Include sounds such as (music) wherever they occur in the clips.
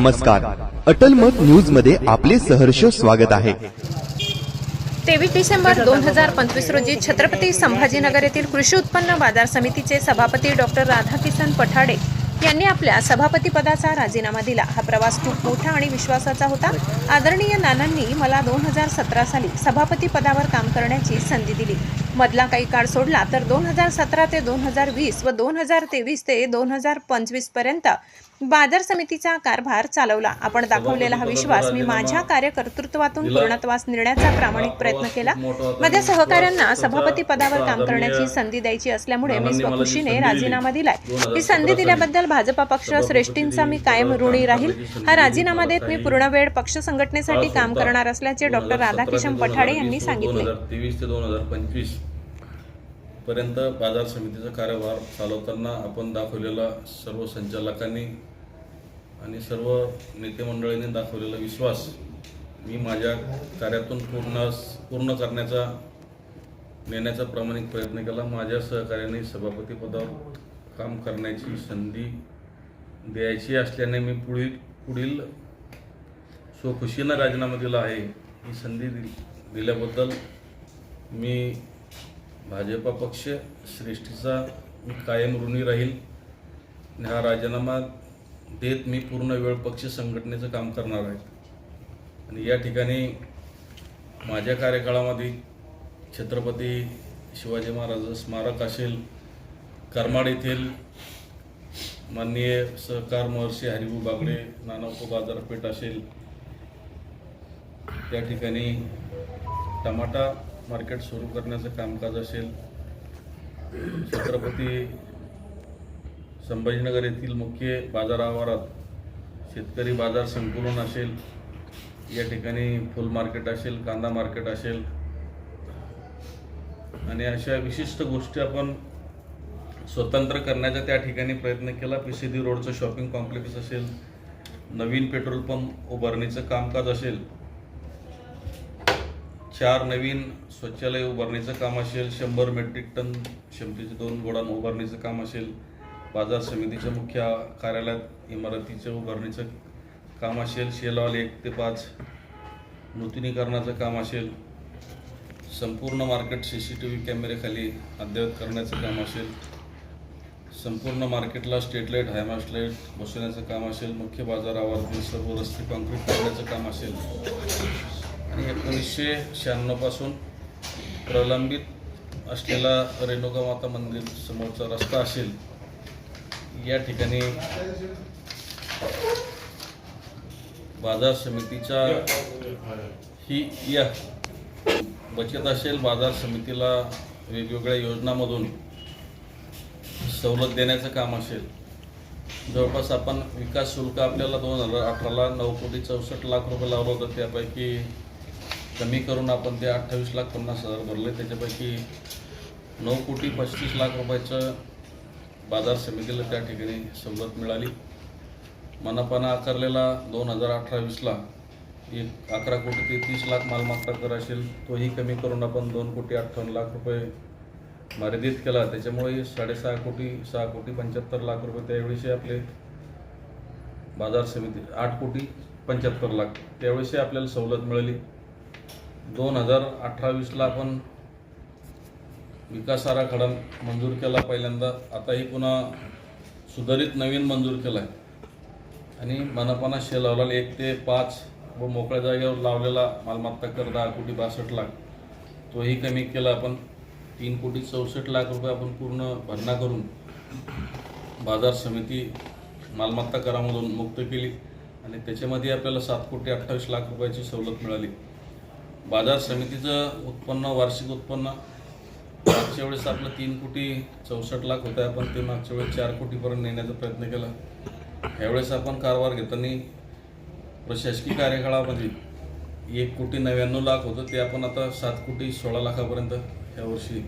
नमस्कार. अटल मत न्यूजमध्ये आपले सहर्ष स्वागत आहे. तेवीस डिसेंबर दोन हजार पंचवीस रोजी छत्रपती संभाजीनगर येथील कृषी उत्पन्न बाजार समितीचे सभापती डॉक्टर राधाकिसन पठाडे यांनी आपल्या सभापती पदाचा राजीनामा दिला. हा प्रवास खूप मोठा आणि विश्वासाचा होता. आदरणीय नानांनी मला दोन हजार सतरा साली सभापती पदावर काम करण्याची संधी दिली. मधला काही काळ सोडला तर दोन हजार सतरा ते दोन हजार वीस व दोन हजार तेवीस ते दोन हजार पंचवीसपर्यंत बाजार समितीचा कारभार चालवला. आपण दाखवलेला हा विश्वास मी माझ्या कार्यकर्तृत्वातून पूर्णत्वास नेण्याचा प्रामाणिक प्रयत्न केला. माझ्या सहकाऱ्यांना सभापती पदावर काम करण्याची संधी द्यायची असल्यामुळे मी स्वखुशीने राजीनामा दिलाय. ही संधी दिल्याबद्दल भाजपा पक्ष श्रेष्ठींचा मी कायम ऋणी राहील. हा राजीनामा देत मी पूर्ण वेळ पक्ष संघटनेसाठी काम करणार असल्याचे डॉक्टर राधाकिशन पठाडे यांनी सांगितले दोन हजार तेवीस ते दोन हजार पंचवीस पर्यंत बाजार समितीचा कार्यभार चालवताना आपण दाखवलेला सर्व संचालकांनी आणि सर्व नेते मंडळींनी दाखवलेला विश्वास मी माझ्या कार्यातून पूर्ण पूर्ण करण्याचा नेण्याचा प्रामाणिक प्रयत्न केला. माझ्या सहकार्याने सभापती पदावर काम करण्याची संधी द्यायची असल्याने मी पुढील पुढील स्वखुशीनं राजीनामा दिला आहे. ही संधी दि दिल्याबद्दल मी भाजपा पक्ष श्रेष्ठीचा मी कायम ऋणी राहील. आणि हा राजीनामा देत मी पूर्ण वेळ पक्ष संघटनेचं काम करणार आहे. आणि या ठिकाणी माझ्या कार्यकाळामध्ये छत्रपती शिवाजी महाराज स्मारक असेल करमाड येथील माननीय सहकार महर्षी हरिभू बागडे नानापो बाजारपेठ असेल. त्या ठिकाणी टमाटा मार्केट सुरू करण्याचं कामकाज असेल छत्रपती संभाजीनगर येथील मुख्य बाजार आवारात शेतकरी बाजार संकुलन असेल या ठिकाणी फुल मार्केट असेल कांदा मार्केट असेल आणि अशा विशिष्ट गोष्टी आपण स्वतंत्र करण्याचा त्या ठिकाणी प्रयत्न केला. पी सी डी रोडचं शॉपिंग कॉम्प्लेक्स असेल नवीन पेट्रोल पंप उभारणीचं कामकाज असेल चार नवीन स्वच्छालय उभारणीचं काम असेल शंभर मेट्रिक टन क्षमतेचे दोन गोडाऊन उभारणीचं काम असेल बाजार समितीच्या मुख्य कार्यालयात इमारतीच्या उभारणीचं काम असेल शेलवाल एक ते पाच नूतनीकरणाचं काम असेल संपूर्ण market C C T V कॅमेरेखाली अद्ययावत करण्याचं काम असेल संपूर्ण मार्केटला street light high mast light बसवण्याचं काम असेल मुख्य बाजार सर्व रस्ते कॉन्क्रीट करण्याचं काम असेल. आणि एकोणीसशे शहाण्णवपासून प्रलंबित असलेला रेणुका माता मंदिर समोरचा रस्ता असेल या ठिकाणी बाजार समितीच्या ही या बचत असेल बाजार समितीला वेगवेगळ्या योजनामधून सवलत देण्याचं काम असेल. जवळपास आपण विकास शुल्क आपल्याला दोन हजार अठराला नऊ कोटी चौसष्ट लाख रुपये लावलं होतं त्यापैकी कमी करून आपण ते अठ्ठावीस लाख पन्नास हजार भरले. त्याच्यापैकी नऊ कोटी पस्तीस लाख रुपयाचं बाजार समितीला त्या ठिकाणी सवलत मिळाली. मनापाना आकारलेला दोन हजार अठरा वीसला एक अकरा कोटी ते तीस लाख मालमत्ता कर असेल तोही कमी करून आपण दोन कोटी अठ्ठावन्न लाख रुपये मर्यादित केला. त्याच्यामुळे साडेसहा कोटी सहा कोटी पंच्याहत्तर लाख रुपये त्यावेळेशी आपले बाजार समिती आठ कोटी पंच्याहत्तर लाख त्यावेळेशी आपल्याला सवलत मिळाली. दोन हजार अठ्ठावीसला आपण विकास आराखडा मंजूर केला पहिल्यांदा. आताही पुन्हा सुधारित नवीन मंजूर केला आहे आणि मनापाना शेल लावलेला एक ते पाच व मोकळ्या जागेवर लावलेला मालमत्ता कर दहा कोटी बासष्ट लाख. तोही कमी केला आपण. तीन कोटी चौसष्ट लाख रुपये आपण पूर्ण भरणा करून बाजार समिती मालमत्ता करामधून मुक्त केली. आणि त्याच्यामध्ये आपल्याला सात कोटी अठ्ठावीस लाख रुपयाची सवलत मिळाली. बाजार समितीचं उत्पन्न वार्षिक उत्पन्न. मागच्या वेळेस आपलं तीन कोटी चौसष्ट लाख होतं आपण ते मागच्या वेळेस चार कोटीपर्यंत नेण्याचा प्रयत्न केला. ह्यावेळेस आपण कारभार घेताना प्रशासकीय कार्यकाळामध्ये एक कोटी नव्याण्णव लाख होतं ते आपण आता सात कोटी सोळा लाखापर्यंत यावर्षी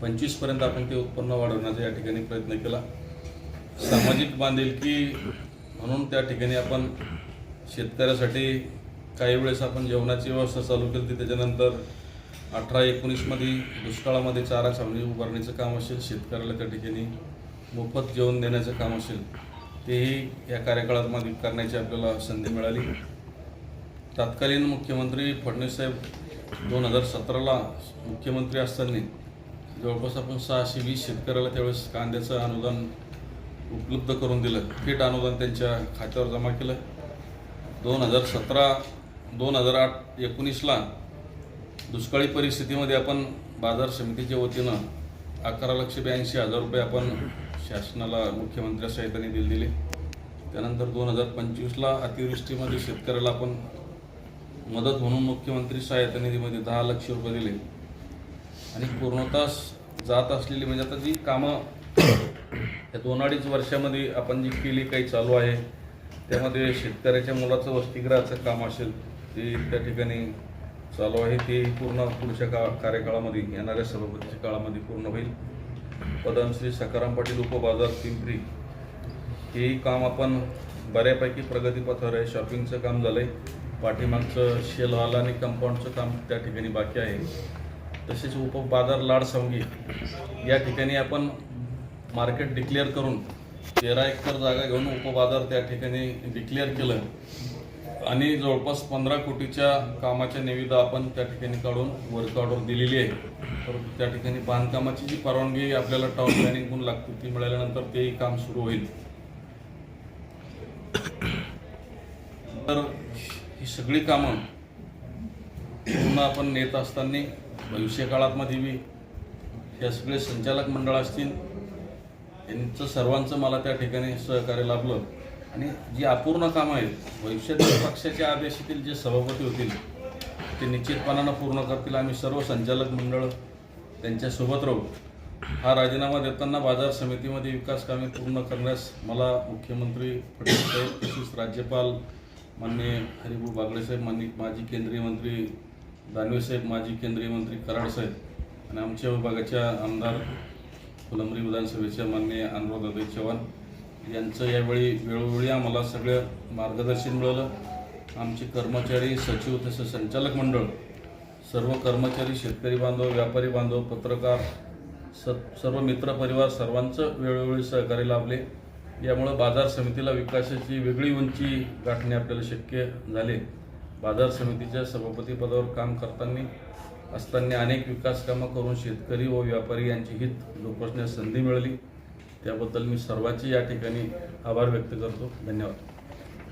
पंचवीसपर्यंत आपण ते उत्पन्न वाढवण्याचा या ठिकाणी प्रयत्न केला. सामाजिक बांधिलकी म्हणून त्या ठिकाणी आपण शेतकऱ्यासाठी काही वेळेस आपण जेवणाची व्यवस्था चालू केली होती त्याच्यानंतर अठरा एकोणीसमध्ये दुष्काळामध्ये चारा छावणी उभारण्याचं काम असेल शेतकऱ्याला त्या ठिकाणी मोफत जेवण देण्याचं काम असेल तेही या कार्यकाळामध्ये करण्याची आपल्याला संधी मिळाली. तत्कालीन मुख्यमंत्री फडणवीस साहेब दोन हजार सतराला मुख्यमंत्री असताना जवळपास आपण सहाशे वीस शेतकऱ्याला त्यावेळेस कांद्याचं अनुदान उपलब्ध करून दिलं. थेट अनुदान त्यांच्या खात्यावर जमा केलं. दोन हजार सतरा दोन हजार आठ एकोणीसला दुष्काळी परिस्थितीमध्ये आपण बाजार समितीच्या वतीनं अकरा लक्ष ब्याऐंशी हजार रुपये आपण शासनाला मुख्यमंत्री सहायताने दिले दिले. त्यानंतर दोन हजार पंचवीसला अतिवृष्टीमध्ये शेतकऱ्याला आपण मदत म्हणून मुख्यमंत्री सहायता निधीमध्ये दहा लक्ष रुपये दिले. आणि पूर्णतास जात असलेली म्हणजे आता जी कामं (coughs) या दोन अडीच वर्षामध्ये आपण जी केली काही चालू आहे त्यामध्ये शेतकऱ्याच्या मुलाचं वसतिगृहाचं काम असेल ते त्या ठिकाणी चालू आहे. ते पूर्ण पुढच्या का कार्यकाळामध्ये येणाऱ्या सभापतीच्या काळामध्ये पूर्ण होईल. पदमश्री सकाराम पाटील उपबाजार पिंपरी हेही काम आपण बऱ्यापैकी प्रगतीपथावर आहे. शॉपिंगचं काम झालं आहे पाठीमागचं शेलवाल आणि कंपाऊंडचं काम त्या ठिकाणी बाकी आहे. तसेच उपबाजार लाड संगी या ठिकाणी आपण मार्केट डिक्लेअर करून तेरा एकर जागा घेऊन उपबाजार त्या ठिकाणी डिक्लेअर केलं. आणि जवळपास पंधरा कोटीच्या कामाच्या निविदा आपण त्या ठिकाणी काढून वर्क ऑर्डर दिलेली आहे. तर त्या ठिकाणी बांधकामाची जी परवानगी आपल्याला टाऊन प्लॅनिंगकडून लागते ती मिळाल्यानंतर तेही काम सुरू होईल. तर ही सगळी कामं पूर्ण आपण नेत असताना भविष्य काळामध्ये बी ह्या सगळे संचालक मंडळ असतील यांचं सर्वांचं मला त्या ठिकाणी सहकार्य लाभलं. आणि जी अपूर्ण कामं आहेत भविष्यातील पक्षाच्या आदेशातील जे सभापती होतील ते निश्चितपणानं पूर्ण करतील. आम्ही सर्व संचालक मंडळ त्यांच्यासोबत राहू. हा राजीनामा देताना बाजार समितीमध्ये विकास कामे पूर्ण करण्यास मला मुख्यमंत्री फडणवीस साहेब तसेच राज्यपाल माननीय हरिभाऊ बागडे साहेब माननीय माजी केंद्रीय मंत्री दानवे साहेब माजी केंद्रीय मंत्री कराड साहेब आणि आमच्या विभागाच्या आमदार फुलंबरी विधानसभेचे माननीय अनुराधाताई चव्हाण. यांचं यावेळी वेळोवेळी आम्हाला सगळं मार्गदर्शन मिळालं. आमचे कर्मचारी सचिव तसं संचालक मंडळ सर्व कर्मचारी शेतकरी बांधव व्यापारी बांधव पत्रकार स सर्व मित्रपरिवार सर्वांचं वेळोवेळी सहकार्य लाभले. यामुळं बाजार समितीला विकासाची वेगळी उंची गाठणे आपल्याला शक्य झाले. बाजार समितीच्या सभापतीपदावर काम करताना असताना अनेक विकास कामं करून शेतकरी व व्यापारी यांची हित जोपासण्यास संधी मिळाली. त्याबद्दल मी सर्वांचे या ठिकाणी आभार व्यक्त करतो. धन्यवाद.